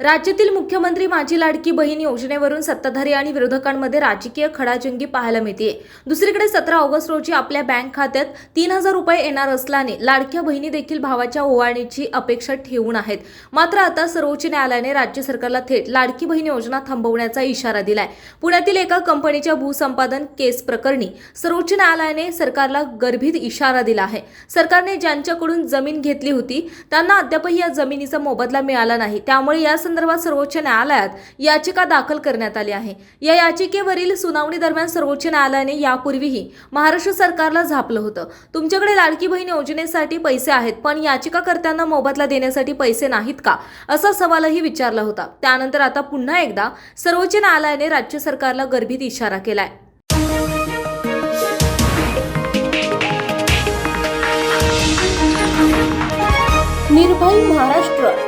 राज्यातील मुख्यमंत्री माझी लाडकी बहीण योजनेवरून सत्ताधारी आणि विरोधकांमध्ये राजकीय खडाजंगी पाहायला मिळते दुसरीकडे सतरा ऑगस्ट रोजी आपल्या बँक खात्यात तीन हजार रुपये येणार असल्याने लाडक्या बहिणी देखील भावाच्या ओवाळणीची अपेक्षा ठेवून आहेत. मात्र आता सर्वोच्च न्यायालयाने राज्य सरकारला थेट लाडकी बहीण योजना थांबवण्याचा इशारा दिलाय. पुण्यातील एका कंपनीच्या भूसंपादन केस प्रकरणी सर्वोच्च न्यायालयाने सरकारला गर्भित इशारा दिला आहे. सरकारने ज्यांच्याकडून जमीन घेतली होती त्यांना अद्यापही या जमिनीचा मोबदला मिळाला नाही. त्यामुळे या यासंदर्भात सर्वोच्च न्यायालयात याचिका दाखल करण्यात आली आहे. या याचिकेवरील सुनावणी दरम्यान सर्वोच्च न्यायालयाने यापूर्वीही महाराष्ट्र सरकारला झापलं होतं. तुमच्याकडे लाडकी बहीण योजनेसाठी पैसे आहेत पण याचिकाकर्त्यांना मोबदला देण्यासाठी पैसे नाहीत का? असा सवालही विचारला होता. त्यानंतर आता पुन्हा एकदा सर्वोच्च न्यायालयाने राज्य सरकारला गर्भित इशारा केलाय. निर्भय महाराष्ट्र